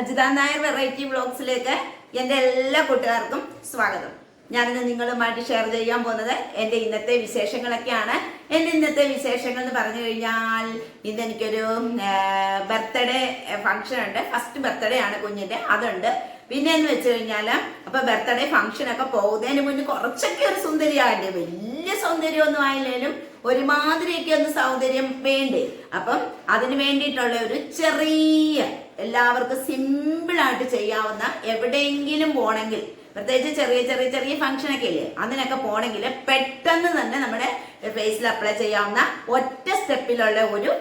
Ajitha Nair variety വ്ളോഗ്സിലേക്ക് എന്റെ എല്ലാ കൂട്ടുകാർക്കും സ്വാഗതം. ഞാനിന്ന് നിങ്ങളുമായിട്ട് ഷെയർ ചെയ്യാൻ പോകുന്നത് എന്റെ ഇന്നത്തെ വിശേഷങ്ങളൊക്കെയാണ്. എന്റെ ഇന്നത്തെ വിശേഷങ്ങൾ എന്ന് പറഞ്ഞു കഴിഞ്ഞാൽ ഇന്ന് എനിക്കൊരു ബർത്ത്ഡേ ഫംഗ്ഷൻ ഉണ്ട്. ഫസ്റ്റ് ബർത്ത്ഡേ ആണ് കുഞ്ഞിന്റെ. അതുണ്ട്. പിന്നെ എന്ന് വെച്ച് കഴിഞ്ഞാൽ അപ്പൊ ബർത്ത്ഡേ ഫംഗ്ഷൻ ഒക്കെ പോകുന്നതിന് മുന്നേ കുറച്ചൊക്കെ ഒരു സുന്ദരിയാകണ്ടേ വലിയ സൗന്ദര്യമൊന്നും ആയില്ലേലും ഒരുമാതിരിയൊക്കെ ഒന്ന് സൗന്ദര്യം വേണ്ടേ? അപ്പം അതിന് വേണ്ടിയിട്ടുള്ള ഒരു ചെറിയ എല്ലാവർക്കും സിമ്പിൾ ആയിട്ട് ചെയ്യാവുന്ന എവിടെയെങ്കിലും പോണെങ്കിൽ പ്രത്യേകിച്ച് ചെറിയ ചെറിയ ചെറിയ ഫംഗ്ഷൻ ഒക്കെ ഇല്ലേ അതിനൊക്കെ പോണെങ്കിൽ പെട്ടെന്ന് തന്നെ നമ്മുടെ ഫേസിൽ അപ്ലൈ ചെയ്യാവുന്ന ഒറ്റ സ്റ്റെപ്പിലുള്ള ഒരു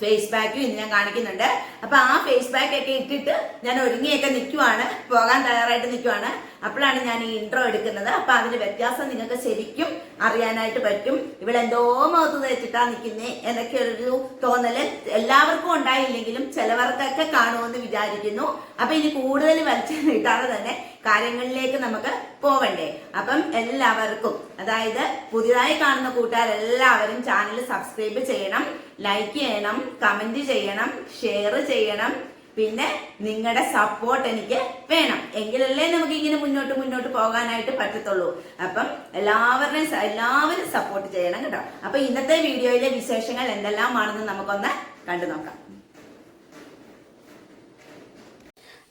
ഫേസ് പാക്കും ഇന്ന് ഞാൻ കാണിക്കുന്നുണ്ട്. അപ്പൊ ആ ഫേസ് പാക്ക് ഒക്കെ ഇട്ടിട്ട് ഞാൻ ഒരുങ്ങിയൊക്കെ നിൽക്കുവാണ് പോകാൻ തയ്യാറായിട്ട് നിൽക്കുവാണ് അപ്പോഴാണ് ഞാൻ ഈ ഇൻട്രോ എടുക്കുന്നത്. അപ്പൊ അതിന് വ്യത്യാസം നിങ്ങൾക്ക് ശരിക്കും അറിയാനായിട്ട് പറ്റും. ഇവിടെ എന്തോ മുഖത്ത് തേച്ചിട്ടാ നിൽക്കുന്നേ എന്നൊക്കെ ഒരു തോന്നൽ എല്ലാവർക്കും ഉണ്ടായില്ലെങ്കിലും ചിലവർക്കൊക്കെ കാണുമെന്ന് വിചാരിക്കുന്നു. അപ്പൊ ഇനി കൂടുതൽ വലിച്ചു നീട്ടാതെ തന്നെ കാര്യങ്ങളിലേക്ക് നമുക്ക് പോവണ്ടേ. അപ്പം എല്ലാവർക്കും അതായത് പുതിയതായി കാണുന്ന കൂട്ടുകാരെല്ലാവരും ചാനൽ സബ്സ്ക്രൈബ് ചെയ്യണം ലൈക്ക് ചെയ്യണം കമന്റ് ചെയ്യണം ഷെയർ ചെയ്യണം പിന്നെ നിങ്ങളുടെ സപ്പോർട്ട് എനിക്ക് വേണം. എങ്കിലല്ലേ നമുക്ക് ഇങ്ങനെ മുന്നോട്ട് മുന്നോട്ട് പോകാനായിട്ട് പറ്റത്തുള്ളൂ. അപ്പം എല്ലാവരുടെയും എല്ലാവരും സപ്പോർട്ട് ചെയ്യണം കേട്ടോ. അപ്പൊ ഇന്നത്തെ വീഡിയോയിലെ വിശേഷങ്ങൾ എന്തെല്ലാമാണെന്ന് നമുക്കൊന്ന് കണ്ടു നോക്കാം.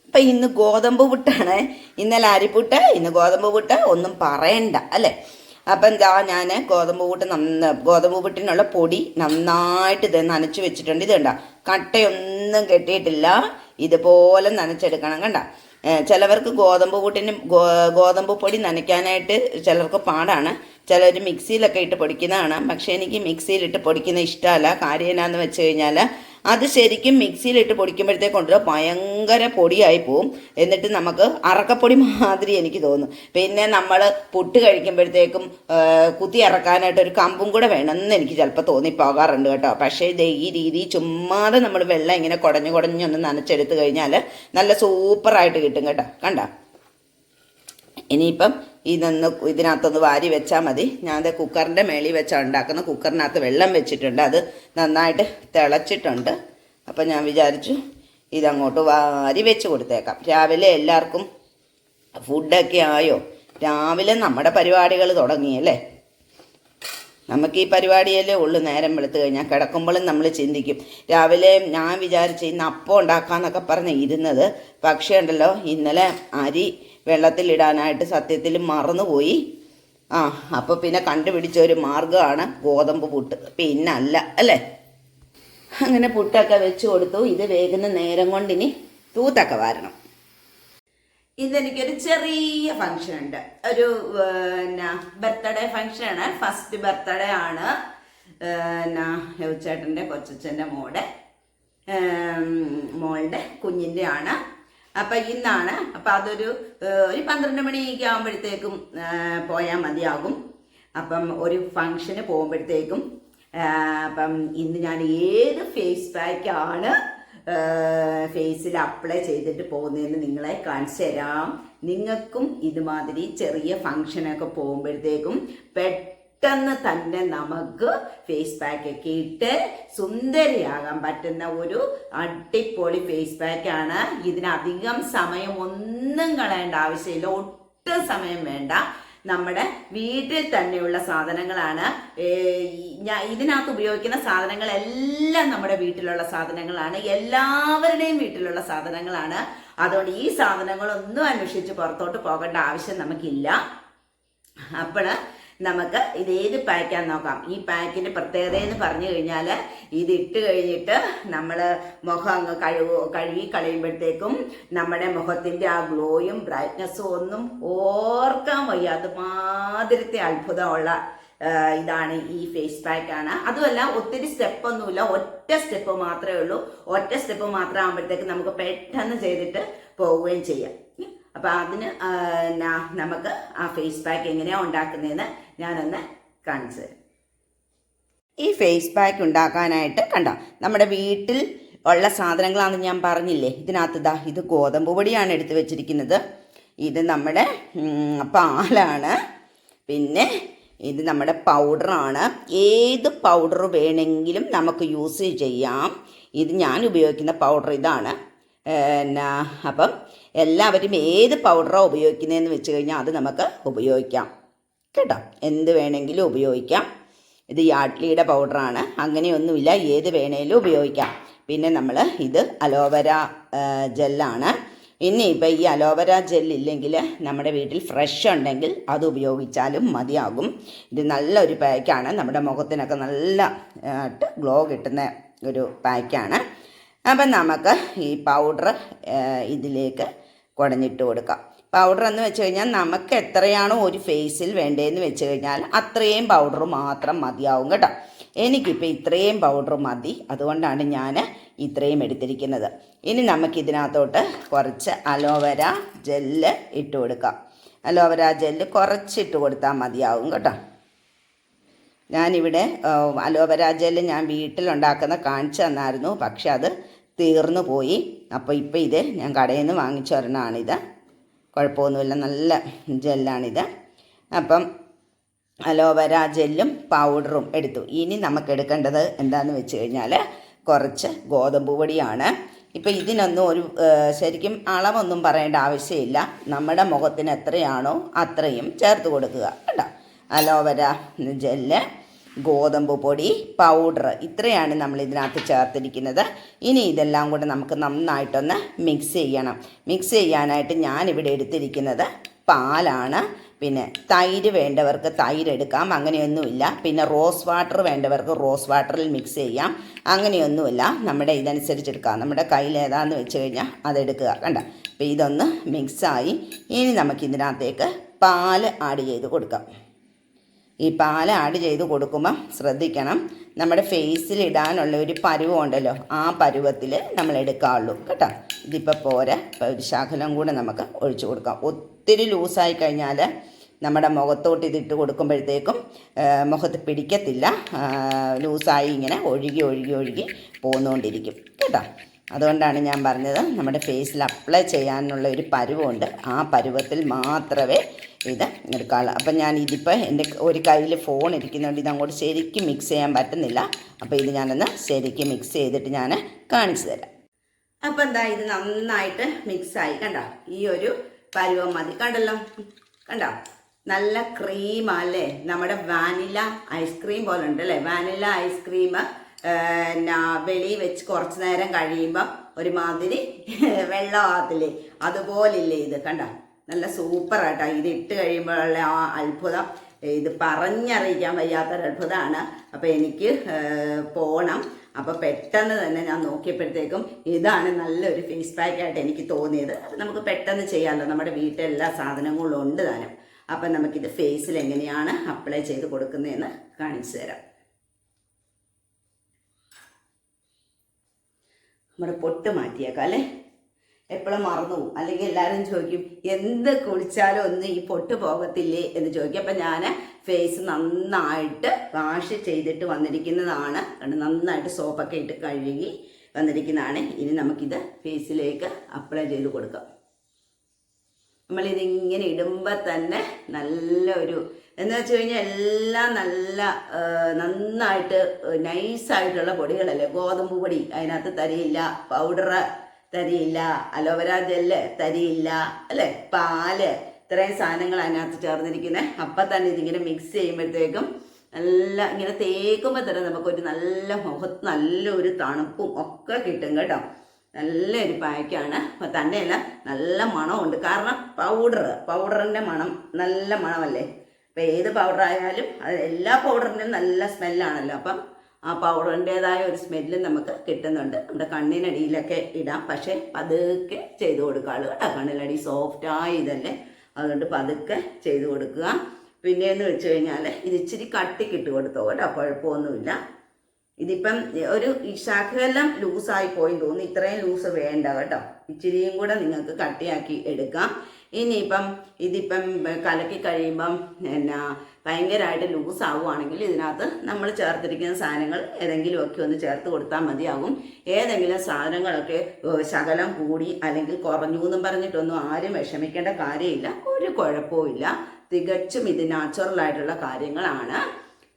അപ്പൊ ഇന്ന് ഗോതമ്പ് പുട്ടാണ്. ഇന്നലെ അരിപ്പുട്ട് ഇന്ന് ഗോതമ്പ് പുട്ട് ഒന്നും പറയണ്ട അല്ലേ? അപ്പം എന്താ ഞാൻ ഗോതമ്പ് കൂട്ട് നന്ന ഗോതമ്പ് പുട്ടിനുള്ള പൊടി നന്നായിട്ട് ഇത് നനച്ച് വെച്ചിട്ടുണ്ട്. ഇത് കണ്ട കട്ടയൊന്നും കെട്ടിയിട്ടില്ല. ഇതുപോലെ നനച്ചെടുക്കണം കണ്ട. ചിലവർക്ക് ഗോതമ്പ് കൂട്ടിന് ഗോതമ്പ് പൊടി നനയ്ക്കാനായിട്ട് ചിലർക്ക് പാടാണ്. ചിലർ മിക്സിയിലൊക്കെ ഇട്ട് പൊടിക്കുന്നതാണ്. പക്ഷേ എനിക്ക് മിക്സിയിലിട്ട് പൊടിക്കുന്ന ഇഷ്ടമല്ല. കാര്യം എന്നാന്ന് വെച്ച് കഴിഞ്ഞാൽ അത് ശരിക്കും മിക്സിയിലിട്ട് പൊടിക്കുമ്പോഴത്തേക്കൊണ്ട് ഭയങ്കര പൊടിയായി പോവും. എന്നിട്ട് നമുക്ക് അറക്കപ്പൊടി മാതിരി എനിക്ക് തോന്നും. പിന്നെ നമ്മൾ പുട്ട് കഴിക്കുമ്പോഴത്തേക്കും കുത്തി ഇറക്കാനായിട്ട് ഒരു കമ്പും കൂടെ വേണമെന്ന് എനിക്ക് ചിലപ്പോൾ തോന്നിപ്പോകാറുണ്ട് കേട്ടോ. പക്ഷേ ഇത് ഈ രീതി ചുമ്മാതെ നമ്മൾ വെള്ളം ഇങ്ങനെ കുടഞ്ഞു കുടഞ്ഞൊന്ന് നനച്ചെടുത്ത് കഴിഞ്ഞാൽ നല്ല സൂപ്പറായിട്ട് കിട്ടും കേട്ടോ. കണ്ട? ഇനിയിപ്പം ഇതൊന്ന് ഇതിനകത്തൊന്ന് വാരി വെച്ചാൽ മതി. ഞാൻ കുക്കറിന്റെ മേളിൽ വെച്ചാണ് ഉണ്ടാക്കുന്നത് കുക്കറിനകത്ത് വെള്ളം വെച്ചിട്ടുണ്ട്. അത് നന്നായിട്ട് തിളച്ചിട്ടുണ്ട്. അപ്പം ഞാൻ വിചാരിച്ചു ഇതങ്ങോട്ട് വാരി വെച്ച് കൊടുത്തേക്കാം. രാവിലെ എല്ലാവർക്കും ഫുഡൊക്കെ ആയോ? രാവിലെ നമ്മുടെ പരിപാടികൾ തുടങ്ങിയല്ലേ നമുക്ക് ഈ പരിപാടിയല്ലേ ഉള്ളൂ നേരം വെളുത്ത് കഴിഞ്ഞാൽ. കിടക്കുമ്പോഴും നമ്മൾ ചിന്തിക്കും. രാവിലെ ഞാൻ വിചാരിച്ച് ഇന്ന് അപ്പം ഉണ്ടാക്കാന്നൊക്കെ പറഞ്ഞ് ഇരുന്നത്. പക്ഷേ ഉണ്ടല്ലോ ഇന്നലെ അരി വെള്ളത്തിലിടാനായിട്ട് സത്യത്തിൽ മറന്നുപോയി. ആ അപ്പോൾ പിന്നെ കണ്ടുപിടിച്ച ഒരു മാർഗമാണ് ഗോതമ്പ് പുട്ട്. പിന്നല്ല അല്ലേ? അങ്ങനെ പുട്ടൊക്കെ വെച്ച് കൊടുത്തു. ഇത് വേകുന്ന നേരം കൊണ്ടിനി തൂത്തൊക്കെ വാരണം. ഇന്ന് എനിക്കൊരു ചെറിയ ഫംഗ്ഷൻ ഉണ്ട്. ഒരു പിന്നെ ബർത്ത്ഡേ ഫംഗ്ഷനാണ് ഫസ്റ്റ് ബർത്ത്ഡേ ആണ് പിന്നെ ചേട്ടന്റെ കൊച്ചച്ഛന്റെ മോടെ മോളുടെ കുഞ്ഞിന്റെ ആണ്. അപ്പം ഇന്നാണ് അപ്പം അതൊരു ഒരു പന്ത്രണ്ട് മണിയൊക്കെ ആകുമ്പോഴത്തേക്കും പോയാൽ മതിയാകും. അപ്പം ഒരു ഫംഗ്ഷന് പോകുമ്പോഴത്തേക്കും അപ്പം ഇന്ന് ഞാൻ ഏത് ഫേസ് പാക്കാണ് ഫേസിൽ അപ്ലൈ ചെയ്തിട്ട് പോകുന്നതെന്ന് നിങ്ങളെ കാണിച്ചു തരാം. നിങ്ങൾക്കും ഇതുമാതിരി ചെറിയ ഫങ്ഷനൊക്കെ പോകുമ്പോഴത്തേക്കും പെട്ടെന്ന് തന്നെ നമുക്ക് ഫേസ് പാക്ക് ഒക്കെ ഇട്ട് സുന്ദരിയാകാൻ പറ്റുന്ന ഒരു അടിപൊളി ഫേസ് പാക്കാണ് ഇതിനധികം സമയം ഒന്നും കളയേണ്ട ആവശ്യമില്ല. ഒട്ടും സമയം വേണ്ട. നമ്മുടെ വീട്ടിൽ തന്നെയുള്ള സാധനങ്ങളാണ്. ഞാൻ ഇതിനകത്ത് ഉപയോഗിക്കുന്ന സാധനങ്ങളെല്ലാം നമ്മുടെ വീട്ടിലുള്ള സാധനങ്ങളാണ്. എല്ലാവരുടെയും വീട്ടിലുള്ള സാധനങ്ങളാണ്. അതുകൊണ്ട് ഈ സാധനങ്ങളൊന്നും അന്വേഷിച്ച് പുറത്തോട്ട് പോകേണ്ട ആവശ്യം നമുക്കില്ല. അപ്പോൾ നമുക്ക് ഇത് ഏത് പാക്കാൻ നോക്കാം. ഈ പാക്കിന്റെ പ്രത്യേകത എന്ന് പറഞ്ഞു കഴിഞ്ഞാൽ ഇത് ഇട്ട് കഴിഞ്ഞിട്ട് നമ്മൾ മുഖം അങ്ങ് കഴുകു കഴുകി കളയുമ്പോഴത്തേക്കും നമ്മുടെ മുഖത്തിന്റെ ആ ഗ്ലോയും ബ്രൈറ്റ്നസ്സും ഒന്നും ഓർക്കാൻ വയ്യ. അതുമാതിരത്തെ അത്ഭുതമുള്ള ഇതാണ് ഈ ഫേസ് പാക്ക് ആണ്. അതുമല്ല ഒത്തിരി സ്റ്റെപ്പ് ഒന്നുമില്ല. ഒറ്റ സ്റ്റെപ്പ് മാത്രമേ ഉള്ളൂ. ഒറ്റ സ്റ്റെപ്പ് മാത്രം ആകുമ്പോഴത്തേക്ക് നമുക്ക് പെട്ടെന്ന് ചെയ്തിട്ട് പോവുകയും ചെയ്യാം. അപ്പൊ അതിന് നമുക്ക് ആ ഫേസ് പാക്ക് എങ്ങനെയാണ് ഉണ്ടാക്കുന്നതെന്ന് ഞാനൊന്ന് കാണിച്ചു തരാം. ഈ ഫേസ് പാക്ക് ഉണ്ടാക്കാനായിട്ട് കണ്ട നമ്മുടെ വീട്ടിൽ ഉള്ള സാധനങ്ങളാണെന്ന് ഞാൻ പറഞ്ഞില്ലേ? ഇതിനകത്ത് ദാ ഇത് ഗോതമ്പ് പൊടിയാണ് എടുത്ത് വെച്ചിരിക്കുന്നത്. ഇത് നമ്മുടെ പാലാണ്. പിന്നെ ഇത് നമ്മുടെ പൗഡറാണ്. ഏത് പൗഡർ വേണമെങ്കിലും നമുക്ക് യൂസ് ചെയ്യാം. ഇത് ഞാൻ ഉപയോഗിക്കുന്ന പൗഡർ ഇതാണ്. എന്നാ അപ്പം എല്ലാവരും ഏത് പൗഡറാണ് ഉപയോഗിക്കുന്നതെന്ന് വെച്ച് കഴിഞ്ഞാൽ അത് നമുക്ക് ഉപയോഗിക്കാം. കേട്ടോ. എന്ത് വേണമെങ്കിലും ഉപയോഗിക്കാം. ഇത് യാഡ്ലിയുടെ പൗഡറാണ്. അങ്ങനെയൊന്നുമില്ല. ഏത് വേണേലും ഉപയോഗിക്കാം. പിന്നെ നമ്മൾ ഇത് അലോവര ജെല്ലാണ്. ഇനി ഇപ്പം ഈ അലോവര ജെല്ലില്ലെങ്കിൽ നമ്മുടെ വീട്ടിൽ ഫ്രഷ് ഉണ്ടെങ്കിൽ അത് ഉപയോഗിച്ചാലും മതിയാകും. ഇത് നല്ലൊരു പാക്കാണ്. നമ്മുടെ മുഖത്തിനൊക്കെ നല്ല ഗ്ലോ കിട്ടുന്ന ഒരു പാക്കാണ്. അപ്പം നമുക്ക് ഈ പൗഡർ ഇതിലേക്ക് കുടഞ്ഞിട്ട് കൊടുക്കാം. പൗഡർ എന്ന് വെച്ച് കഴിഞ്ഞാൽ നമുക്ക് എത്രയാണോ ഒരു ഫേസിൽ വേണ്ടതെന്ന് വെച്ച് കഴിഞ്ഞാൽ അത്രയും പൗഡർ മാത്രം മതിയാവും കേട്ടോ. എനിക്കിപ്പോൾ ഇത്രയും പൗഡർ മതി. അതുകൊണ്ടാണ് ഞാൻ ഇത്രയും എടുത്തിരിക്കുന്നത്. ഇനി നമുക്കിതിനകത്തോട്ട് കുറച്ച് അലോവര ജെല്ല് ഇട്ട് കൊടുക്കാം. അലോവര ജെല്ല് കുറച്ചിട്ട് കൊടുത്താൽ മതിയാവും കേട്ടോ. ഞാനിവിടെ അലോവര ജെല്ല് ഞാൻ വീട്ടിലുണ്ടാക്കുന്ന കാണിച്ചു തന്നായിരുന്നു. പക്ഷെ അത് തീർന്നു പോയി. അപ്പോൾ ഇപ്പോൾ ഇത് ഞാൻ കടയിൽ നിന്ന് വാങ്ങിച്ചു ഒരെണ്ണമാണിത് കുഴപ്പമൊന്നുമില്ല. നല്ല ജെല്ലാണിത്. അപ്പം അലോവേര ജെല്ലും പൗഡറും എടുത്തു. ഇനി നമുക്ക് എടുക്കേണ്ടത് എന്താണെന്ന് വെച്ച് കഴിഞ്ഞാൽ കുറച്ച് ഗോതമ്പ് പൊടിയാണ്. ഇപ്പം ഇതിനൊന്നും ഒരു ശരിക്കും അളവൊന്നും പറയേണ്ട ആവശ്യമില്ല. നമ്മുടെ മുഖത്തിന് എത്രയാണോ അത്രയും ചേർത്ത് കൊടുക്കുക. കേട്ടോ. അലോവേര ജെല്ല് ഗോതമ്പ് പൊടി പൗഡർ ഇത്രയാണ് നമ്മൾ ഇതിനകത്ത് ചേർത്തിരിക്കുന്നത്. ഇനി ഇതെല്ലാം കൂടെ നമുക്ക് നന്നായിട്ടൊന്ന് മിക്സ് ചെയ്യണം. മിക്സ് ചെയ്യാനായിട്ട് ഞാനിവിടെ എടുത്തിരിക്കുന്നത് പാലാണ്. പിന്നെ തൈര് വേണ്ടവർക്ക് തൈര് എടുക്കാം അങ്ങനെയൊന്നുമില്ല. പിന്നെ റോസ് വാട്ടർ വേണ്ടവർക്ക് റോസ് വാട്ടറിൽ മിക്സ് ചെയ്യാം. അങ്ങനെയൊന്നുമില്ല. നമ്മുടെ ഇതനുസരിച്ച് എടുക്കാം. നമ്മുടെ കയ്യിൽ ഏതാന്ന് വെച്ച് കഴിഞ്ഞാൽ അതെടുക്കുക. കണ്ട? അപ്പോൾ ഇതൊന്ന് മിക്സായി ഇനി നമുക്ക് ഇതിനകത്തേക്ക് പാൽ ആഡ് ചെയ്ത് കൊടുക്കാം. ഈ പാൽ ആഡ് ചെയ്ത് കൊടുക്കുമ്പം ശ്രദ്ധിക്കണം. നമ്മുടെ ഫേസിൽ ഇടാനുള്ള ഒരു പരുവം ഉണ്ടല്ലോ ആ പരുവത്തിൽ നമ്മൾ എടുക്കാവുള്ളൂ. കേട്ടോ? ഇതിപ്പോൾ പോരെ. ഇപ്പോൾ ഒരു ശകലം കൂടെ നമുക്ക് ഒഴിച്ചു കൊടുക്കാം. ഒത്തിരി ലൂസായി കഴിഞ്ഞാൽ നമ്മുടെ മുഖത്തോട്ട് ഇതിട്ട് കൊടുക്കുമ്പോഴത്തേക്കും മുഖത്ത് പിടിക്കത്തില്ല. ലൂസായി ഇങ്ങനെ ഒഴുകി ഒഴുകി ഒഴുകി പോന്നുകൊണ്ടിരിക്കും കേട്ടോ? അതുകൊണ്ടാണ് ഞാൻ പറഞ്ഞത് നമ്മുടെ ഫേസിൽ അപ്ലൈ ചെയ്യാനുള്ള ഒരു പരുവമുണ്ട് ആ പരുവത്തിൽ മാത്രമേ ഇത് എടുക്കാവുള്ളൂ അപ്പം ഞാൻ ഇതിപ്പോൾ എന്റെ ഒരു കയ്യിൽ ഫോൺ ഇരിക്കുന്നുണ്ട് ഇത് അങ്ങോട്ട് ശരിക്കും മിക്സ് ചെയ്യാൻ പറ്റുന്നില്ല. അപ്പോൾ ഇത് ഞാനൊന്ന് ശരിക്കും മിക്സ് ചെയ്തിട്ട് ഞാൻ കാണിച്ചു തരാം. അപ്പം എന്താ ഇത് നന്നായിട്ട് മിക്സായി കണ്ടോ? ഈ ഒരു പരുവം മതി. കണ്ടല്ലോ? കണ്ടോ? നല്ല ക്രീമല്ലേ നമ്മുടെ വാനില ഐസ്ക്രീം പോലെ ഉണ്ട് അല്ലേ? വാനില ഐസ്ക്രീം വെളി വെച്ച് കുറച്ച് നേരം കഴിയുമ്പം ഒരുമാതിരി വെള്ളമാകത്തില്ലേ? അതുപോലില്ലേ ഇത്? കണ്ട? നല്ല സൂപ്പറായിട്ടാ ഇത് ഇട്ട് കഴിയുമ്പോഴുള്ള ആ അത്ഭുതം ഇത് പറഞ്ഞറിയിക്കാൻ വയ്യാത്തൊരു അത്ഭുതമാണ് അപ്പോൾ എനിക്ക് പോകണം അപ്പോൾ പെട്ടെന്ന് തന്നെ ഞാൻ നോക്കിയപ്പോഴത്തേക്കും ഇതാണ് നല്ലൊരു ഫേസ് പാക്കായിട്ട് എനിക്ക് തോന്നിയത്. അപ്പം നമുക്ക് പെട്ടെന്ന് ചെയ്യാമല്ലോ നമ്മുടെ വീട്ടിൽ എല്ലാ സാധനങ്ങളും ഉണ്ട് താനും. അപ്പം നമുക്കിത് ഫേസിൽ എങ്ങനെയാണ് അപ്ലൈ ചെയ്ത് കൊടുക്കുന്നതെന്ന് കാണിച്ചു തരാം. നമ്മുടെ പൊട്ട് മാറ്റിയേക്കാം അല്ലേ? എപ്പോഴും മറന്നു പോകും. അല്ലെങ്കിൽ എല്ലാവരും ചോദിക്കും എന്ത് കുളിച്ചാലും ഒന്നും ഈ പൊട്ട് പോകത്തില്ലേ? എന്ന് ചോദിക്കും. അപ്പം ഞാൻ ഫേസ് നന്നായിട്ട് വാഷ് ചെയ്തിട്ട് വന്നിരിക്കുന്നതാണ്. നന്നായിട്ട് സോപ്പൊക്കെ ഇട്ട് കഴുകി വന്നിരിക്കുന്നതാണ്. ഇനി നമുക്കിത് ഫേസിലേക്ക് അപ്ലൈ ചെയ്ത് കൊടുക്കാം. നമ്മളിതിങ്ങനെ ഇടുമ്പോൾ തന്നെ നല്ല ഒരു എന്ന് വെച്ച് കഴിഞ്ഞാൽ എല്ലാം നല്ല നന്നായിട്ട് നൈസായിട്ടുള്ള പൊടികളല്ലേ? ഗോതമ്പ് പൊടി അതിനകത്ത് തരിയില്ല പൗഡർ തരിയില്ല അലോവേര ജെല്ല് തരിയില്ല അല്ലേ? പാൽ ഇത്രയും സാധനങ്ങൾ അതിനകത്ത് ചേർന്നിരിക്കുന്നത് അപ്പം തന്നെ ഇതിങ്ങനെ മിക്സ് ചെയ്യുമ്പോഴത്തേക്കും നല്ല ഇങ്ങനെ തേക്കുമ്പോൾ തന്നെ നമുക്കൊരു നല്ല മുഖത്ത് നല്ലൊരു തണുപ്പും ഒക്കെ കിട്ടും കേട്ടോ. നല്ലൊരു പായ്ക്കാണ്. അപ്പം തന്നെയല്ല നല്ല മണമുണ്ട് കാരണം പൗഡർ പൗഡറിന്റെ മണം നല്ല മണമല്ലേ? അപ്പം ഏത് പൗഡർ ആയാലും അത് എല്ലാ പൗഡറിന്റെയും നല്ല സ്മെല്ലാണല്ലോ അപ്പം ആ പൗഡറിന്റേതായ ഒരു സ്മെല്ല് നമുക്ക് കിട്ടുന്നുണ്ട്. നമ്മുടെ കണ്ണിനടിയിലൊക്കെ ഇടാം. പക്ഷേ പതുക്കെ ചെയ്ത് കൊടുക്കാളൂ കേട്ടോ. കണ്ണിനടി സോഫ്റ്റായി ഇതല്ലേ. അതുകൊണ്ട് പതുക്കെ ചെയ്ത് കൊടുക്കുക. പിന്നെയെന്ന് വെച്ച് കഴിഞ്ഞാൽ ഇത് ഇച്ചിരി കട്ടിക്കിട്ട് കൊടുത്തോ കേട്ടോ. കുഴപ്പമൊന്നുമില്ല. ഇതിപ്പം ഒരു ശകലം ലൂസായി പോയി തോന്നുന്നു. ഇത്രയും ലൂസ് വേണ്ട കേട്ടോ. ഇച്ചിരിയും കൂടെ നിങ്ങൾക്ക് കട്ടിയാക്കി എടുക്കാം. ഇനിയിപ്പം ഇതിപ്പം കലക്കി കഴിയുമ്പം എന്നാ ഭയങ്കരമായിട്ട് ലൂസ് ആവുകയാണെങ്കിൽ ഇതിനകത്ത് നമ്മൾ ചേർത്തിരിക്കുന്ന സാധനങ്ങൾ ഏതെങ്കിലുമൊക്കെ ഒന്ന് ചേർത്ത് കൊടുത്താൽ മതിയാകും. ഏതെങ്കിലും സാധനങ്ങളൊക്കെ ശകലം കൂടി അല്ലെങ്കിൽ കുറഞ്ഞു എന്നും പറഞ്ഞിട്ടൊന്നും ആരും വിഷമിക്കേണ്ട കാര്യമില്ല. ഒരു കുഴപ്പവും തികച്ചും ഇത് നാച്ചുറൽ ആയിട്ടുള്ള കാര്യങ്ങളാണ്.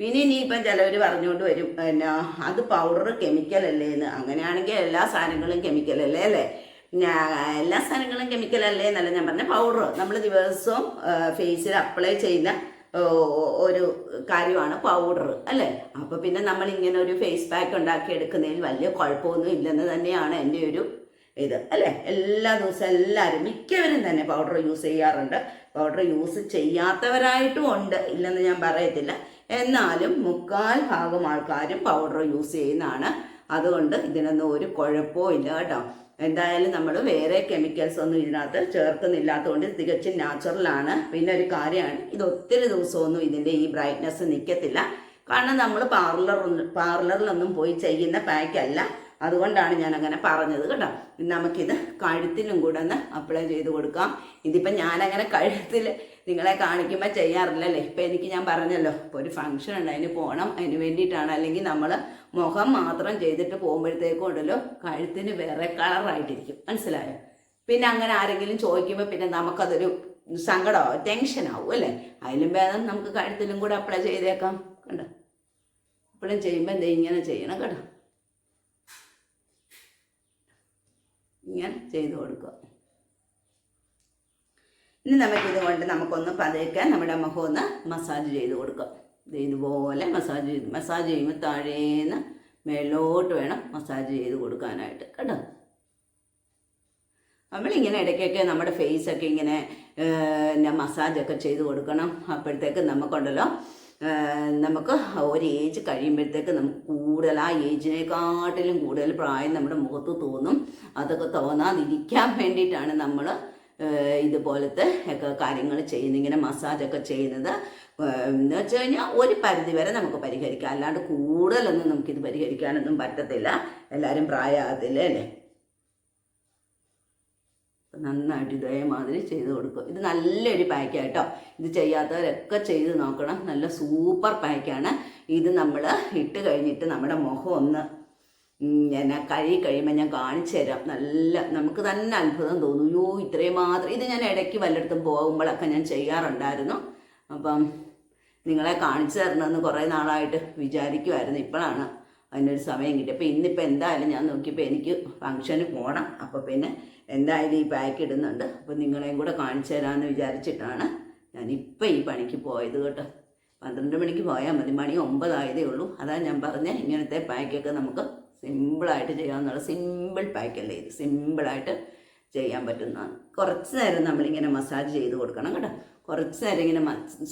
പിന്നെ ഇനിയിപ്പം ചിലവർ പറഞ്ഞുകൊണ്ട് വരും. പിന്നെ അത് പൗഡർ കെമിക്കൽ അല്ലേ എന്ന് അങ്ങനെയാണെങ്കിൽ എല്ലാ സാധനങ്ങളും കെമിക്കൽ അല്ലേ എല്ലാ സാധനങ്ങളും കെമിക്കൽ അല്ലേ എന്നല്ല ഞാൻ പറഞ്ഞ. പൗഡർ നമ്മൾ ദിവസവും ഫേസിൽ അപ്ലൈ ചെയ്യുന്ന ഒരു കാര്യമാണ് പൗഡർ അല്ലേ? അപ്പോൾ പിന്നെ നമ്മൾ ഇങ്ങനെ ഒരു ഫേസ് പാക്ക് ഉണ്ടാക്കി എടുക്കുന്നതിൽ വലിയ കുഴപ്പമൊന്നും ഇല്ലെന്ന് തന്നെയാണ് എന്റെ ഒരു ഇത് അല്ലേ? എല്ലാ ദിവസവും എല്ലാവരും മിക്കവരും തന്നെ പൗഡർ യൂസ് ചെയ്യാറുണ്ട്. പൗഡർ യൂസ് ചെയ്യാത്തവരായിട്ടും ഉണ്ട് ഇല്ലെന്ന് ഞാൻ പറയത്തില്ല. എന്നാലും മുക്കാൽ ഭാഗം ആൾക്കാരും പൗഡർ യൂസ് ചെയ്യുന്നതാണ്. അതുകൊണ്ട് ഇതിനൊന്നും ഒരു കുഴപ്പവും ഇല്ല കേട്ടോ. എന്തായാലും നമ്മൾ വേറെ കെമിക്കൽസ് ഒന്നും ഇതിനകത്ത് ചേർക്കുന്നില്ലാത്തതുകൊണ്ട് തികച്ചും നാച്ചുറലാണ് പിന്നെ ഒരു കാര്യമാണ് ഇത് ഒത്തിരി ദിവസമൊന്നും ഇതിന്റെ ഈ ബ്രൈറ്റ്നസ് നിൽക്കത്തില്ല കാരണം നമ്മൾ പാർലർ പാർലറിലൊന്നും പോയി ചെയ്യുന്ന പാക്കല്ല അതുകൊണ്ടാണ് ഞാൻ അങ്ങനെ പറഞ്ഞത് കേട്ടോ. നമുക്കിത് കഴുത്തിലും കൂടെ ഒന്ന് അപ്ലൈ ചെയ്ത് കൊടുക്കാം. ഇതിപ്പം ഞാനങ്ങനെ കഴുത്തിൽ നിങ്ങളെ കാണിക്കുമ്പോൾ ചെയ്യാറില്ലല്ലേ? ഇപ്പം എനിക്ക് ഞാൻ പറഞ്ഞല്ലോ ഇപ്പോൾ ഒരു ഫംഗ്ഷൻ ഉണ്ട് അതിന് പോകണം അതിന് വേണ്ടിയിട്ടാണ്. അല്ലെങ്കിൽ നമ്മൾ മുഖം മാത്രം ചെയ്തിട്ട് പോകുമ്പോഴത്തേക്കും ഉണ്ടല്ലോ കഴുത്തിന് വേറെ കളറായിട്ടിരിക്കും മനസ്സിലായോ? പിന്നെ അങ്ങനെ ആരെങ്കിലും ചോദിക്കുമ്പോൾ പിന്നെ നമുക്കതൊരു സങ്കടമാവും ടെൻഷനാവും അല്ലേ? അതിലും ഭേദം നമുക്ക് കഴുത്തിലും കൂടെ അപ്ലൈ ചെയ്തേക്കാം കണ്ടോ? എപ്പോഴും ചെയ്യുമ്പോൾ എന്താ ഇങ്ങനെ ചെയ്യണം കേട്ടോ? ഇങ്ങനെ ചെയ്തു കൊടുക്കുക. ഇനി നമുക്കിത് കൊണ്ട് നമുക്കൊന്ന് പതുക്കെ നമ്മുടെ മുഖം ഒന്ന് മസാജ് ചെയ്ത് കൊടുക്കാം. ഇതുപോലെ മസാജ് ചെയ്ത് മസാജ് ചെയ്യുമ്പോൾ താഴേന്ന് മേലോട്ട് വേണം മസാജ് ചെയ്ത് കൊടുക്കാനായിട്ട് കേട്ടോ? നമ്മളിങ്ങനെ ഇടയ്ക്കൊക്കെ നമ്മുടെ ഫേസൊക്കെ ഇങ്ങനെ പിന്നെ മസാജൊക്കെ ചെയ്ത് കൊടുക്കണം. അപ്പോഴത്തേക്ക് നമുക്കുണ്ടല്ലോ നമുക്ക് ഒരു ഏജ് കഴിയുമ്പോഴത്തേക്ക് നമുക്ക് കൂടുതൽ ആ ഏജിനെക്കാട്ടിലും കൂടുതൽ പ്രായം നമ്മുടെ മുഖത്ത് തോന്നും. അതൊക്കെ തോന്നാതിരിക്കാൻ വേണ്ടിയിട്ടാണ് നമ്മൾ ഇതുപോലത്തെ ഒക്കെ കാര്യങ്ങൾ ചെയ്യുന്നത് ഇങ്ങനെ മസാജൊക്കെ ചെയ്യുന്നത്. എന്ന് വെച്ച് കഴിഞ്ഞാൽ ഒരു പരിധി വരെ നമുക്ക് പരിഹരിക്കാം. അല്ലാണ്ട് കൂടുതലൊന്നും നമുക്കിത് പരിഹരിക്കാനൊന്നും പറ്റത്തില്ല. എല്ലാവരും പ്രായമാകത്തില്ലേ അല്ലേ? നന്നായിട്ട് ഇതേമാതിരി ചെയ്ത് കൊടുക്കും. ഇത് നല്ലൊരു പാക്കാണ് കേട്ടോ ഇത് ചെയ്യാത്തവരൊക്കെ ചെയ്ത് നോക്കണം. നല്ല സൂപ്പർ പാക്കാണ് ഇത് നമ്മൾ ഇട്ട് കഴിഞ്ഞിട്ട് നമ്മുടെ മുഖം ഒന്ന് എന്നാ കഴി കഴിയുമ്പോൾ ഞാൻ കാണിച്ചു തരാം. നല്ല നമുക്ക് തന്നെ അത്ഭുതം തോന്നും. അയ്യോ ഇത്രയും മാത്രം. ഇത് ഞാൻ ഇടയ്ക്ക് വല്ലയിടത്തും പോകുമ്പോഴൊക്കെ ഞാൻ ചെയ്യാറുണ്ടായിരുന്നു. അപ്പം നിങ്ങളെ കാണിച്ചു തരണമെന്ന് കുറേ നാളായിട്ട് വിചാരിക്കുമായിരുന്നു ഇപ്പോഴാണ് അതിനൊരു സമയം കിട്ടി അപ്പോൾ ഇന്നിപ്പോൾ എന്തായാലും ഞാൻ നോക്കിയപ്പോൾ എനിക്ക് ഫംഗ്ഷന് പോകണം അപ്പോൾ പിന്നെ എന്തായാലും ഈ പാക്ക് ഇടുന്നുണ്ട്. അപ്പോൾ നിങ്ങളെയും കൂടെ കാണിച്ചു തരാമെന്ന് വിചാരിച്ചിട്ടാണ് ഞാനിപ്പോൾ ഈ പണിക്ക് പോയത് കേട്ടോ. പന്ത്രണ്ട് മണിക്ക് പോയാൽ മതി. മണി ഒമ്പതായതേ ഉള്ളൂ. അതാ ഞാൻ പറഞ്ഞ. ഇങ്ങനത്തെ പാക്കൊക്കെ നമുക്ക് സിമ്പിളായിട്ട് ചെയ്യാവുന്നുള്ള സിമ്പിൾ പാക്കല്ലേ ഇത്? സിമ്പിളായിട്ട് ചെയ്യാൻ പറ്റുന്നതാണ്. കുറച്ച് നേരം നമ്മളിങ്ങനെ മസാജ് ചെയ്ത് കൊടുക്കണം കേട്ടോ. കുറച്ച് നേരം ഇങ്ങനെ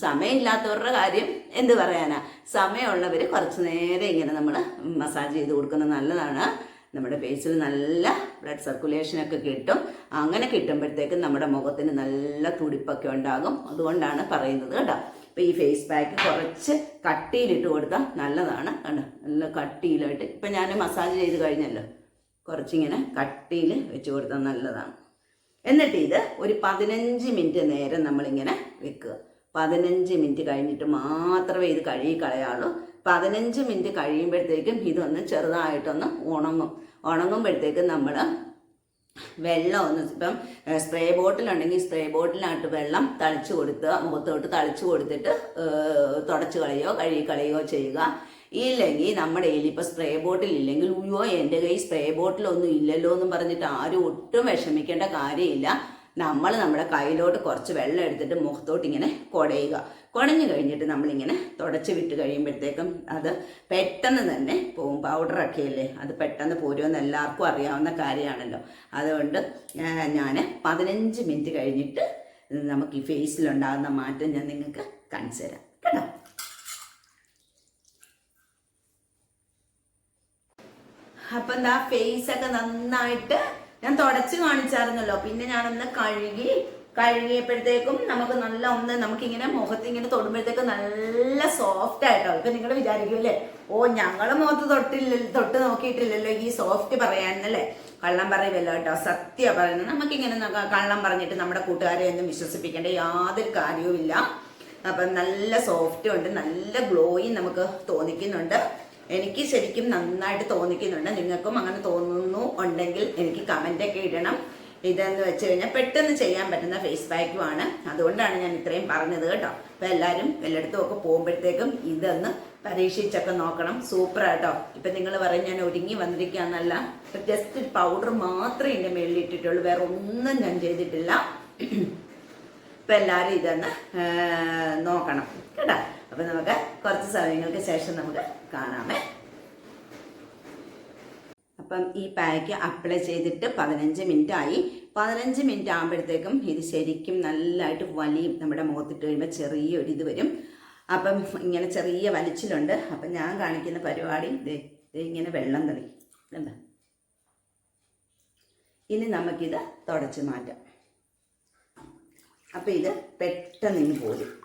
സമയമില്ലാത്തവരുടെ കാര്യം എന്ത് പറയാനാ? സമയമുള്ളവർ കുറച്ച് നേരം ഇങ്ങനെ നമ്മൾ മസാജ് ചെയ്ത് കൊടുക്കുന്നത് നല്ലതാണ്. നമ്മുടെ ഫേസിൽ നല്ല ബ്ലഡ് സർക്കുലേഷനൊക്കെ കിട്ടും. അങ്ങനെ കിട്ടുമ്പോഴത്തേക്കും നമ്മുടെ മുഖത്തിന് നല്ല തുടിപ്പൊക്കെ ഉണ്ടാകും. അതുകൊണ്ടാണ് പറയുന്നത് കേട്ടോ. അപ്പോൾ ഈ ഫേസ് പാക്ക് കുറച്ച് കട്ടിയിലിട്ട് കൊടുത്താൽ നല്ലതാണ്. കണ്ടോ? നല്ല കട്ടിയിലായിട്ട്. ഇപ്പം ഞാൻ മസാജ് ചെയ്ത് കഴിഞ്ഞല്ലോ. കുറച്ചിങ്ങനെ കട്ടിയിൽ വെച്ച് കൊടുത്താൽ നല്ലതാണ്. എന്നിട്ട് ഇത് ഒരു പതിനഞ്ച് മിനിറ്റ് നേരം നമ്മളിങ്ങനെ വെക്കുക. പതിനഞ്ച് മിനിറ്റ് കഴിഞ്ഞിട്ട് മാത്രമേ ഇത് കഴുകി കളയാളൂ പതിനഞ്ച് മിനിറ്റ് കഴിയുമ്പോഴത്തേക്കും ഇതൊന്ന് ചെറുതായിട്ടൊന്ന് ഉണങ്ങും. ഉണങ്ങുമ്പോഴത്തേക്കും നമ്മൾ വെള്ളം ഒന്ന് ഇപ്പം സ്പ്രേ ബോട്ടിൽ ഉണ്ടെങ്കിൽ സ്പ്രേ ബോട്ടിലിനകത്ത് വെള്ളം തളിച്ചു കൊടുത്ത് മുഖത്തോട്ട് തളിച്ചു കൊടുത്തിട്ട് തുടച്ചു കളയോ കഴുകി കളയോ ചെയ്യുക. ഇല്ലെങ്കിൽ നമ്മുടെ കയ്യിൽ ഇപ്പോൾ സ്പ്രേ ബോട്ടിൽ ഇല്ലെങ്കിൽ ഉയ്യോ എന്റെ കയ്യിൽ സ്പ്രേ ബോട്ടിലൊന്നും ഇല്ലല്ലോ എന്നും പറഞ്ഞിട്ട് ആരും ഒട്ടും വിഷമിക്കേണ്ട കാര്യമില്ല. നമ്മൾ നമ്മുടെ കയ്യിലോട്ട് കുറച്ച് വെള്ളം എടുത്തിട്ട് മുഖത്തോട്ട് ഇങ്ങനെ കുടയുക. കുടഞ്ഞു കഴിഞ്ഞിട്ട് നമ്മളിങ്ങനെ തുടച്ച് വിട്ട് കഴിയുമ്പോഴത്തേക്കും അത് പെട്ടെന്ന് തന്നെ പോവും. പൗഡറൊക്കെ അല്ലേ അത് പെട്ടെന്ന് പോരുമെന്ന് എല്ലാവർക്കും അറിയാവുന്ന കാര്യമാണല്ലോ. അതുകൊണ്ട് ഞാൻ പതിനഞ്ച് മിനിറ്റ് കഴിഞ്ഞിട്ട് നമുക്ക് ഈ ഫേസിലുണ്ടാകുന്ന മാറ്റം ഞാൻ നിങ്ങൾക്ക് കാണിച്ചു തരാം. കേട്ടോ? അപ്പം എന്താ ഫേസ് ഒക്കെ നന്നായിട്ട് ഞാൻ തുടച്ച് കാണിച്ചായിരുന്നല്ലോ. പിന്നെ ഞാനൊന്ന് കഴുകി കഴുകിയപ്പോഴത്തേക്കും നമുക്ക് നല്ല ഒന്ന് നമുക്കിങ്ങനെ മുഖത്ത് ഇങ്ങനെ തൊടുമ്പോഴത്തേക്കും നല്ല സോഫ്റ്റ് ആയിട്ടോ. ഇപ്പൊ നിങ്ങൾ വിചാരിക്കും അല്ലേ ഓ ഞങ്ങളെ മുഖത്ത് തൊട്ടില്ല തൊട്ട് നോക്കിയിട്ടില്ലല്ലോ ഈ സോഫ്റ്റ് പറയാനല്ലേ? കള്ളം പറയുമല്ലോ കേട്ടോ. സത്യം പറയുന്നത് നമുക്കിങ്ങനെ കള്ളം പറഞ്ഞിട്ട് നമ്മുടെ കൂട്ടുകാരെ ഒന്നും വിശ്വസിപ്പിക്കേണ്ട യാതൊരു കാര്യവുമില്ല. അപ്പം നല്ല സോഫ്റ്റും ഉണ്ട് നല്ല ഗ്ലോയും നമുക്ക് തോന്നിക്കുന്നുണ്ട്. എനിക്ക് ശരിക്കും നന്നായിട്ട് തോന്നിക്കുന്നുണ്ട്. നിങ്ങൾക്കും അങ്ങനെ തോന്നുന്നു ഉണ്ടെങ്കിൽ എനിക്ക് കമന്റ് ഒക്കെ ഇടണം. ഇതെന്ന് വെച്ച് കഴിഞ്ഞാൽ പെട്ടെന്ന് ചെയ്യാൻ പറ്റുന്ന ഫേസ് പാക്കും ആണ്. അതുകൊണ്ടാണ് ഞാൻ ഇത്രയും പറഞ്ഞത് കേട്ടോ. അപ്പം എല്ലാവരും എല്ലായിടത്തും ഒക്കെ പോകുമ്പോഴത്തേക്കും ഇതൊന്ന് പരീക്ഷിച്ചൊക്കെ നോക്കണം. സൂപ്പർ ആട്ടോ. ഇപ്പം നിങ്ങൾ പറയും ഞാൻ ഒരുങ്ങി വന്നിരിക്കുകയെന്നല്ല ഇപ്പം ജസ്റ്റ് പൗഡർ മാത്രമേ എന്റെ മേളിൽ ഇട്ടിട്ടുള്ളൂ. വേറെ ഒന്നും ഞാൻ ചെയ്തിട്ടില്ല. ഇപ്പം എല്ലാവരും ഇതൊന്ന് നോക്കണം. കേട്ടോ? അപ്പം നമുക്ക് കുറച്ച് സമയങ്ങൾക്ക് ശേഷം നമുക്ക് കാണാമേ. അപ്പം ഈ പാക്ക് അപ്ലൈ ചെയ്തിട്ട് പതിനഞ്ച് മിനിറ്റ് ആയി. പതിനഞ്ച് മിനിറ്റ് ആകുമ്പോഴത്തേക്കും ഇത് ശരിക്കും നല്ലതായിട്ട് വലിയും നമ്മുടെ മുഖത്തിട്ട് കഴിയുമ്പോൾ ചെറിയൊരു ഇത് വരും. അപ്പം ഇങ്ങനെ ചെറിയ വലിച്ചിലുണ്ട്. അപ്പം ഞാൻ കാണിക്കുന്ന പരിപാടി ദേ ദേ ഇങ്ങനെ വെള്ളം തളി. എന്താ ഇനി നമുക്കിത് തുടച്ച് മാറ്റാം. അപ്പം ഇത് പെട്ടെന്ന് ഇനി പോരും.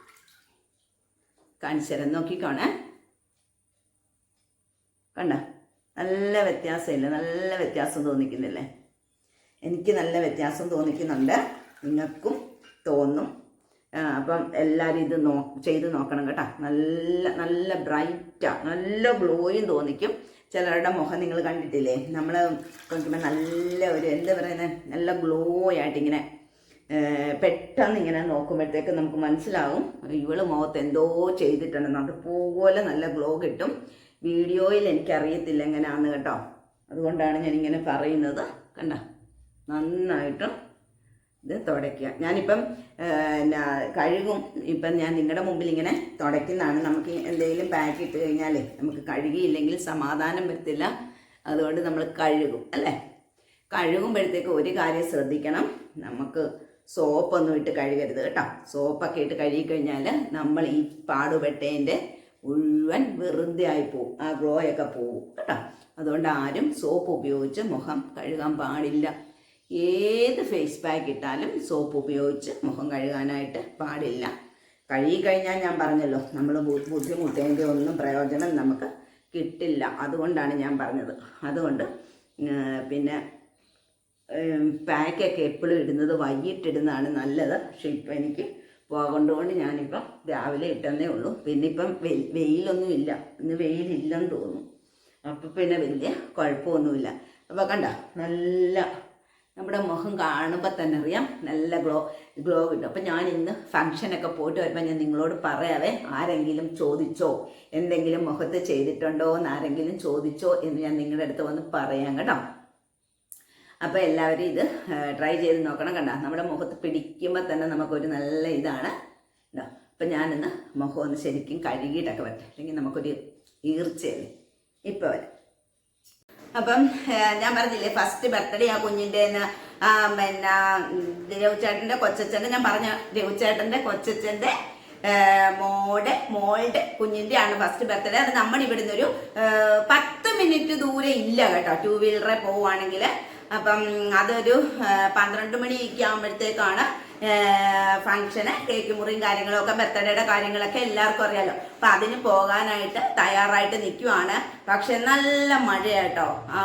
കാണിച്ചു തരാം. നോക്കിക്കോണേ കണ്ട? നല്ല വ്യത്യാസമില്ല നല്ല വ്യത്യാസം തോന്നിക്കുന്നില്ലേ? എനിക്ക് നല്ല വ്യത്യാസം തോന്നിക്കുന്നുണ്ട്. നിങ്ങൾക്കും തോന്നും. അപ്പം എല്ലാവരും ഇത് നോ ചെയ്ത് നോക്കണം കേട്ടോ. നല്ല നല്ല ബ്രൈറ്റാണ് നല്ല ഗ്ലോയും തോന്നിക്കും. ചിലരുടെ മുഖം നിങ്ങൾ കണ്ടിട്ടില്ലേ? നമ്മൾ നോക്കുമ്പോൾ നല്ല ഒരു എന്താ പറയുന്നത് നല്ല ഗ്ലോ ആയിട്ടിങ്ങനെ പെട്ടെന്ന് ഇങ്ങനെ നോക്കുമ്പോഴത്തേക്ക് നമുക്ക് മനസ്സിലാവും. ഇവൾ മുഖത്ത് എന്തോ ചെയ്തിട്ടുണ്ടെന്ന്. അതുപോലെ നല്ല ഗ്ലോ കിട്ടും. വീഡിയോയിൽ എനിക്കറിയത്തില്ല എങ്ങനെയാണെന്ന് കേട്ടോ. അതുകൊണ്ടാണ് ഞാനിങ്ങനെ പറയുന്നത്. കണ്ട? നന്നായിട്ട് ഇത് തുടയ്ക്കുക. ഞാനിപ്പം എന്നാ കഴുകും. ഇപ്പം ഞാൻ നിങ്ങളുടെ മുമ്പിൽ ഇങ്ങനെ തുടയ്ക്കുന്നതാണ്. നമുക്ക് എന്തെങ്കിലും പാക്ക് ഇട്ട് കഴിഞ്ഞാലേ നമുക്ക് കഴുകിയില്ലെങ്കിൽ സമാധാനം വരത്തില്ല. അതുകൊണ്ട് നമ്മൾ കഴുകും അല്ലേ? കഴുകുമ്പോഴത്തേക്ക് ഒരു കാര്യം ശ്രദ്ധിക്കണം. നമുക്ക് സോപ്പൊന്നും ഇട്ട് കഴുകരുത് കേട്ടോ. സോപ്പൊക്കെ ഇട്ട് കഴുകി കഴിഞ്ഞാൽ നമ്മൾ ഈ പാടുപെട്ടതിന്റെ മുഴുവൻ വെറുതെ ആയി പോവും ആ ഗ്ലോ ഒക്കെ പോവും കേട്ടോ. അതുകൊണ്ട് ആരും സോപ്പ് ഉപയോഗിച്ച് മുഖം കഴുകാൻ പാടില്ല. ഏത് ഫേസ് പാക്ക് ഇട്ടാലും സോപ്പ് ഉപയോഗിച്ച് മുഖം കഴുകാനായിട്ട് പാടില്ല. കഴുകി കഴിഞ്ഞാൽ ഞാൻ പറഞ്ഞല്ലോ നമ്മൾ ബുദ്ധിമുട്ടേന്റെ ഒന്നും പ്രയോജനം നമുക്ക് കിട്ടില്ല. അതുകൊണ്ടാണ് ഞാൻ പറഞ്ഞത്. അതുകൊണ്ട് പിന്നെ പാക്കൊക്കെ എപ്പോഴും ഇടുന്നത് വൈകിട്ടിടുന്നതാണ് നല്ലത്. പക്ഷെ ഇപ്പം എനിക്ക് പോകൊണ്ടുകൊണ്ട് ഞാനിപ്പം രാവിലെ ഇട്ടെന്നേ ഉള്ളൂ. പിന്നെ ഇപ്പം വെയിലൊന്നും ഇല്ല. ഇന്ന് വെയിലില്ലെന്ന് തോന്നുന്നു. അപ്പം പിന്നെ വലിയ കുഴപ്പമൊന്നുമില്ല അപ്പോൾ കണ്ട? നല്ല നമ്മുടെ മുഖം കാണുമ്പോൾ തന്നെ അറിയാം. നല്ല ഗ്ലോ ഗ്ലോ കിട്ടും. അപ്പം ഞാൻ ഇന്ന് ഫംഗ്ഷനൊക്കെ പോയിട്ട് വരുമ്പോൾ ഞാൻ നിങ്ങളോട് പറയാവേ ആരെങ്കിലും ചോദിച്ചോ? എന്തെങ്കിലും മുഖത്ത് ചെയ്തിട്ടുണ്ടോ എന്ന് ആരെങ്കിലും ചോദിച്ചോ എന്ന് ഞാൻ നിങ്ങളുടെ അടുത്ത് വന്ന് പറയാം കേട്ടോ. അപ്പോൾ എല്ലാവരും ഇത് ട്രൈ ചെയ്ത് നോക്കണം കണ്ട? നമ്മുടെ മുഖത്ത് പിടിക്കുമ്പോൾ തന്നെ നമുക്കൊരു നല്ല ഇതാണ്. കേട്ടോ അപ്പം ഞാനിന്ന് മുഖം ഒന്ന് ശരിക്കും കഴുകിയിട്ടൊക്കെ വരട്ടെ അല്ലെങ്കിൽ നമുക്കൊരു ഈർച്ചയല്ലേ? ഇപ്പോൾ വരാം. അപ്പം ഞാൻ പറഞ്ഞില്ലേ ഫസ്റ്റ് ബർത്ത്ഡേ ആ കുഞ്ഞിന്റെ പിന്നെ രഘുചേട്ടന്റെ കൊച്ചച്ഛന്റെ ഞാൻ പറഞ്ഞ രഘുചേട്ടന്റെ കൊച്ചച്ഛന്റെ മോടെ മോളുടെ കുഞ്ഞിന്റെ ആണ് ഫസ്റ്റ് ബർത്ത്ഡേ അത് നമ്മുടെ ഇവിടുന്ന് ഒരു പത്ത് മിനിറ്റ് ദൂരെ ഇല്ല കേട്ടോ. ടൂ വീലറെ പോവുകയാണെങ്കിൽ അപ്പം അതൊരു പന്ത്രണ്ട് മണിയൊക്കെ ആകുമ്പോഴത്തേക്കാണ് ഫംഗ്ഷന് കേക്ക് മുറിയും കാര്യങ്ങളൊക്കെ ബർത്ത്ഡേയുടെ കാര്യങ്ങളൊക്കെ എല്ലാവർക്കും അറിയാലോ. അപ്പൊ അതിന് പോകാനായിട്ട് തയ്യാറായിട്ട് നിൽക്കുവാണ് പക്ഷെ നല്ല മഴയാട്ടോ. ആ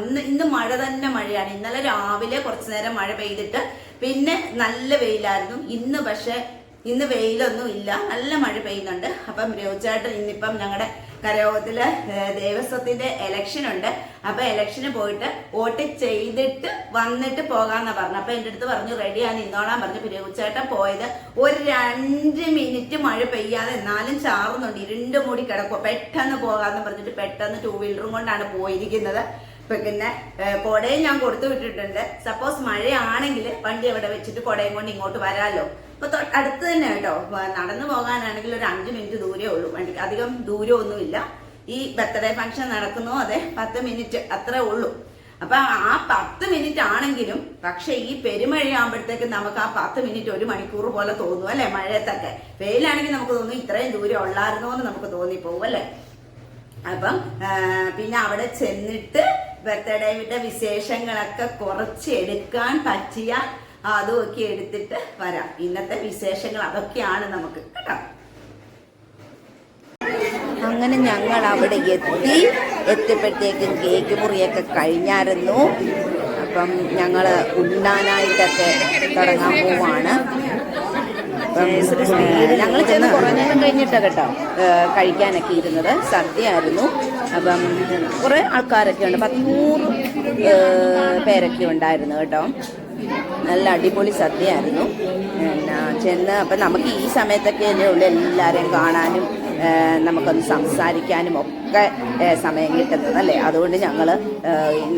ഇന്ന് ഇന്ന് മഴ തന്നെ മഴയാണ്. ഇന്നലെ രാവിലെ കുറച്ചു നേരം മഴ പെയ്തിട്ട് പിന്നെ നല്ല വെയിലായിരുന്നു. ഇന്ന് പക്ഷെ ഇന്ന് വെയിലൊന്നും ഇല്ല. നല്ല മഴ പെയ്യുന്നുണ്ട്. അപ്പം രോചായിട്ട് ഇന്നിപ്പം ഞങ്ങളുടെ കരയോഗത്തിൽ ഏഹ്, ദേവസ്വത്തിന്റെ എലക്ഷൻ ഉണ്ട്. അപ്പൊ എലക്ഷന് പോയിട്ട് വോട്ട് ചെയ്തിട്ട് വന്നിട്ട് പോകാന്നാ പറഞ്ഞു അപ്പൊ എന്റെ അടുത്ത് പറഞ്ഞു റെഡിയാണ് ഇന്നോളാൻ പറഞ്ഞു പിന്നെ രഘുചേട്ടൻ പോയത് ഒരു രണ്ട് മിനിറ്റ് മഴ പെയ്യാതെ എന്നാലും ചാറുന്നുണ്ട്. ഇരുണ്ട് മൂടി കിടക്കുക പെട്ടെന്ന് പോകാന്ന് പറഞ്ഞിട്ട് പെട്ടെന്ന് ടൂ വീലറും കൊണ്ടാണ് പോയിരിക്കുന്നത്. പിന്നെ കൊടയും ഞാൻ കൊടുത്തു വിട്ടിട്ടുണ്ട്. സപ്പോസ് മഴയാണെങ്കിൽ വണ്ടി അവിടെ വെച്ചിട്ട് കുടയും കൊണ്ട് ഇങ്ങോട്ട് വരാമല്ലോ ഇപ്പൊ തൊ- അടുത്ത് തന്നെ കേട്ടോ. നടന്നു പോകാനാണെങ്കിൽ ഒരു അഞ്ച് മിനിറ്റ് ദൂരേ ഉള്ളൂ. വണ്ടിക്ക് അധികം ദൂരമൊന്നുമില്ല. ഈ ബർത്ത്ഡേ ഫംഗ്ഷൻ നടക്കുന്നു അതെ പത്ത് മിനിറ്റ് അത്രേ ഉള്ളൂ. അപ്പൊ ആ പത്ത് മിനിറ്റ് ആണെങ്കിലും പക്ഷെ ഈ പെരുമഴയാകുമ്പോഴത്തേക്ക് നമുക്ക് ആ പത്ത് മിനിറ്റ് ഒരു മണിക്കൂർ പോലെ തോന്നും അല്ലെ? മഴയത്തൊക്കെ. വെയിലാണെങ്കിൽ നമുക്ക് തോന്നും ഇത്രയും ദൂരം ഉള്ളായിരുന്നോ എന്ന് നമുക്ക് തോന്നിപ്പോവും അല്ലെ? അപ്പം പിന്നെ അവിടെ ചെന്നിട്ട് ബർത്ത്ഡേയുടെ വിശേഷങ്ങളൊക്കെ കുറച്ച് എടുക്കാൻ പറ്റിയ അതുമൊക്കെ എടുത്തിട്ട് വരാം. ഇന്നത്തെ വിശേഷങ്ങൾ അതൊക്കെയാണ് നമുക്ക് കേട്ടോ? അങ്ങനെ ഞങ്ങൾ അവിടെ എത്തി. എത്തിയപ്പോഴത്തേക്കും കേക്ക് മുറിയൊക്കെ കഴിഞ്ഞായിരുന്നു. അപ്പം ഞങ്ങൾ ഉണ്ണാനായിട്ടൊക്കെ തുടങ്ങാൻ പോവാണ്. ഞങ്ങൾ ചെന്ന് കുറേ നേരം കഴിഞ്ഞിട്ടാണ് കേട്ടോ കഴിക്കാനൊക്കെ ഇരുന്നത്. സദ്യ ആയിരുന്നു അപ്പം കുറേ ആൾക്കാരൊക്കെ ഉണ്ട്. പത്തൂറ് പേരൊക്കെ ഉണ്ടായിരുന്നു കേട്ടോ. നല്ല അടിപൊളി സദ്യയായിരുന്നു. പിന്നെ ചെന്ന് അപ്പം നമുക്ക് ഈ സമയത്തൊക്കെ അല്ലേ ഉള്ളൂ എല്ലാവരെയും കാണാനും നമുക്കൊന്ന് സംസാരിക്കാനും ഒക്കെ സമയം കിട്ടുന്നത് അല്ലേ? അതുകൊണ്ട് ഞങ്ങൾ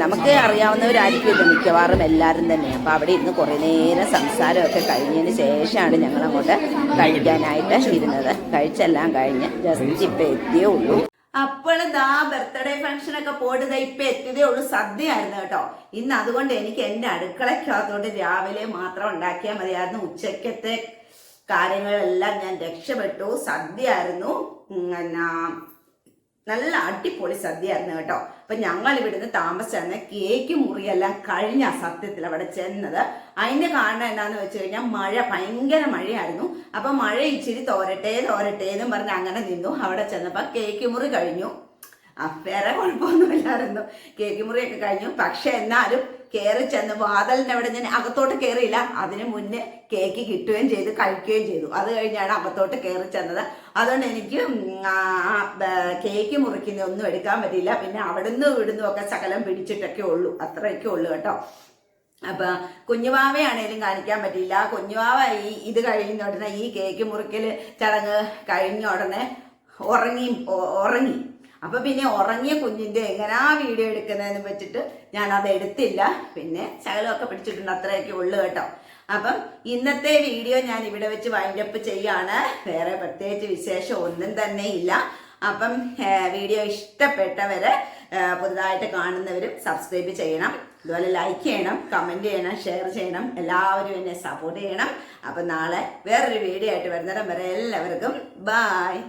നമുക്ക് അറിയാവുന്നവരായിരിക്കും ഇത് മിക്കവാറും എല്ലാവരും തന്നെ. അപ്പം അവിടെ ഇരുന്ന് കുറേ നേരം സംസാരമൊക്കെ കഴിഞ്ഞതിന് ശേഷമാണ് ഞങ്ങൾ അങ്ങോട്ട് കഴിക്കാനായിട്ട് ഇരുന്നത്. കഴിച്ചെല്ലാം കഴിഞ്ഞ് ജസ്റ്റ് ഇപ്പം എത്തിയേ ഉള്ളൂ. അപ്പോൾ ദാ ബർത്ത്ഡേ ഫംഗ്ഷൻ ഒക്കെ പോയിട്ട് ഇപ്പൊ എത്തിയതേ ഉള്ളൂ. സദ്യയായിരുന്നു കേട്ടോ. ഇന്ന് അതുകൊണ്ട് എനിക്ക് എന്റെ അടുക്കളയ്ക്കകത്തോട്ട് രാവിലെ മാത്രം ഉണ്ടാക്കിയാൽ മതിയായിരുന്നു ഉച്ചക്കത്തെ കാര്യങ്ങളെല്ലാം ഞാൻ രക്ഷപ്പെട്ടു. സദ്യയായിരുന്നു. എന്നാ നല്ല അടിപൊളി സദ്യയായിരുന്നു കേട്ടോ. അപ്പൊ ഞങ്ങൾ ഇവിടുന്ന് താമസിച്ചെന്ന് കേക്ക് മുറിയെല്ലാം കഴിഞ്ഞ സത്യത്തിൽ അവിടെ ചെന്നത്. അതിന്റെ കാരണം എന്താന്ന് വെച്ച് കഴിഞ്ഞാൽ മഴ ഭയങ്കര മഴയായിരുന്നു. അപ്പൊ മഴ ഇച്ചിരി തോരട്ടെ തോരട്ടെ എന്നും പറഞ്ഞ് അങ്ങനെ നിന്നു. അവിടെ ചെന്നപ്പോ കേക്ക് മുറി കഴിഞ്ഞു. അപ്പേറെ കുഴപ്പമൊന്നുമില്ലായിരുന്നു. കേക്ക് മുറിയൊക്കെ കഴിഞ്ഞു. പക്ഷെ എന്നാലും കയറി ചെന്ന് വാതലിന്റെ അവിടെ ഞാൻ അകത്തോട്ട് കയറിയില്ല അതിന് മുന്നേ കേക്ക് കിട്ടുകയും ചെയ്തു കഴിക്കുകയും ചെയ്തു. അത് കഴിഞ്ഞാണ് അകത്തോട്ട് കയറി ചെന്നത്. അതുകൊണ്ട് എനിക്ക് കേക്ക് മുറിക്കുന്ന ഒന്നും എടുക്കാൻ പറ്റിയില്ല. പിന്നെ അവിടുന്ന് ഇവിടുന്നും ഒക്കെ ശകലം പിടിച്ചിട്ടൊക്കെ ഉള്ളൂ. അത്രയൊക്കെ ഉള്ളൂ കേട്ടോ. അപ്പൊ കുഞ്ഞുവാവയാണേലും കാണിക്കാൻ പറ്റിയില്ല. കുഞ്ഞുവാവ ഈ ഇത് കഴിയുന്ന ഉടനെ ഈ കേക്ക് മുറിക്കൽ ചടങ്ങ് കഴിഞ്ഞ ഉടനെ ഉറങ്ങി ഉറങ്ങി. അപ്പൊ പിന്നെ ഉറങ്ങിയ കുഞ്ഞിന്റെ എങ്ങനാ വീഡിയോ എടുക്കുന്നതെന്ന് വെച്ചിട്ട് ഞാൻ അത് എടുത്തില്ല. പിന്നെ ശകലമൊക്കെ പിടിച്ചിട്ടുണ്ട് അത്രയൊക്കെ ഉള്ളു കേട്ടോ. അപ്പം ഇന്നത്തെ വീഡിയോ ഞാൻ ഇവിടെ വെച്ച് വൈൻഡപ്പ് ചെയ്യാണ്. വേറെ പ്രത്യേകിച്ച് വിശേഷം ഒന്നും തന്നെ ഇല്ല. അപ്പം വീഡിയോ ഇഷ്ടപ്പെട്ടവര് പുതുതായിട്ട് കാണുന്നവരും സബ്സ്ക്രൈബ് ചെയ്യണം. അതുപോലെ ലൈക്ക് ചെയ്യണം കമന്റ് ചെയ്യണം ഷെയർ ചെയ്യണം. എല്ലാവരും എന്നെ സപ്പോർട്ട് ചെയ്യണം. അപ്പം നാളെ വേറൊരു വീഡിയോ ആയിട്ട് വരുന്നിടം വരെ എല്ലാവർക്കും ബായ്